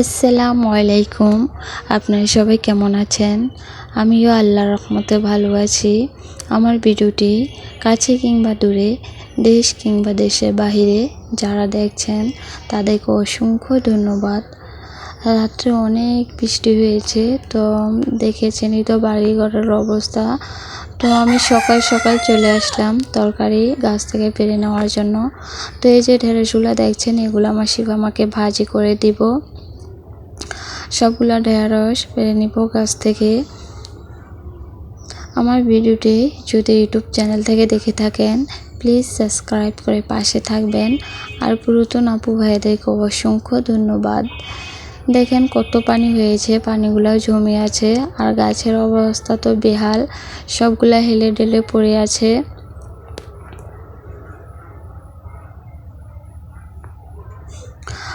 আসসালামু আলাইকুম। আপনারা সবাই কেমন আছেন? আমিও আল্লাহর রহমতে ভালো আছি। আমার ভিডিওটি কাছে কিংবা দূরে, দেশ কিংবা দেশের বাহিরে যারা দেখছেন, তাদেরকে অসংখ্য ধন্যবাদ। রাত্রে অনেক বৃষ্টি হয়েছে, তো দেখেছেনই তো বাড়ি ঘরের অবস্থা। তো আমি সকাল সকাল চলে আসলাম তরকারি গাছ থেকে পেরে নেওয়ার জন্য। তো এই যে ঢেঁড়সগুলো দেখছেন, এগুলো আমার শিব আমাকে ভাজি করে দিব। সবগুলা ঢেঁড়স পেরে নিব গাছ থেকে। আমার ভিডিওটি যদি ইউটিউব চ্যানেল থেকে দেখে থাকেন, প্লিজ সাবস্ক্রাইব করে পাশে থাকবেন। আর পুরাতন আপু ভাইদেরকে অসংখ্য ধন্যবাদ। দেখেন কত পানি হয়েছে, পানিগুলো জমে আছে, আর গাছের অবস্থা তো বেহাল, সবগুলা হেলে ডেলে পড়ে আছে।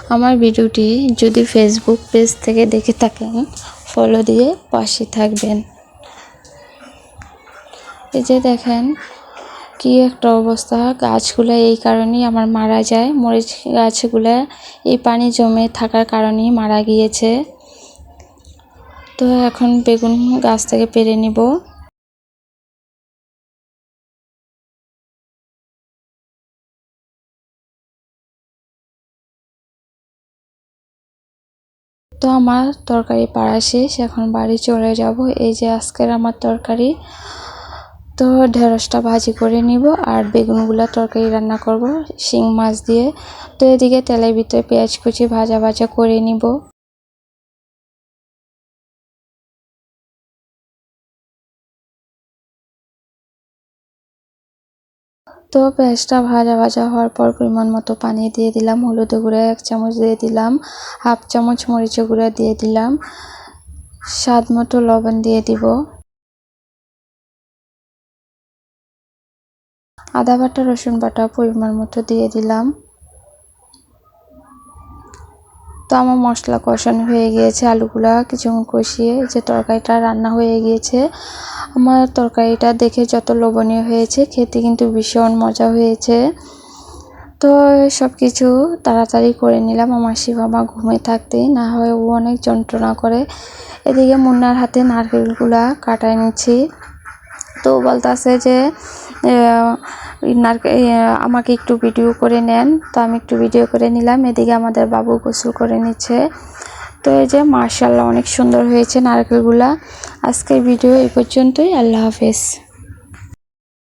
আমার ভিডিওটি যদি ফেসবুক পেজ থেকে দেখে থাকেন ফলো দিয়ে পাশে থাকবেন। এই যে দেখেন, কি একটা অবস্থা। গাছগুলো এই কারণেই আমার মারা যায়। মরিচ গাছগুলো এই পানি জমে থাকার কারণেই মারা গিয়েছে। তো এখন বেগুন গাছ থেকে পেরে নিব। তো আমার তরকারি পাড়া শেষ, এখন বাড়ি চলে যাব। এই যে আজকের আমার তরকারি, তো ঢেঁড়সটা ভাজি করে নিব আর বেগুনগুলো তরকারি রান্না করব, শিং মাছ দিয়ে। তো এদিকে তেলের ভিতরে পেঁয়াজ কুচি ভাজা ভাজা করে নিব। তো পেঁয়াজটা ভাজা ভাজা হওয়ার পর পরিমাণ মতো পানি দিয়ে দিলাম, হলুদ গুঁড়ো এক চামচ দিয়ে দিলাম, হাফ চামচ মরিচ গুঁড়া দিয়ে দিলাম, স্বাদ মতো লবণ দিয়ে দিব। আদা বাটা, রসুন বাটা পরিমাণ মতো দিয়ে দিলাম। তো আমার মশলা কষানো হয়ে গিয়েছে, আলুগুলা কিছুক্ষণ কষিয়ে যে তরকারিটা রান্না হয়ে গিয়েছে। আমার তরকারিটা দেখে যত লোভনীয় হয়েছে, খেতে কিন্তু ভীষণ মজা হয়েছে। তো সব কিছু তাড়াতাড়ি করে নিলাম, আমার শিবামা ঘুমে থাকতেই, না হয় ও অনেক যন্ত্রণা করে। এদিকে মুন্নার হাতে নারকেলগুলা কাটায় নিচ্ছি। তো বলতেছে যে আমাকে একটু ভিডিও করে নেন। তো আমি একটু ভিডিও করে নিলাম। এদিকে আমাদের বাবু গোসল করে নিচ্ছে। তো এই যে মার্শাল্লাহ অনেক সুন্দর হয়েছে নারকেলগুলা। আজকের ভিডিও এই পর্যন্তই। আল্লাহ হাফেজ।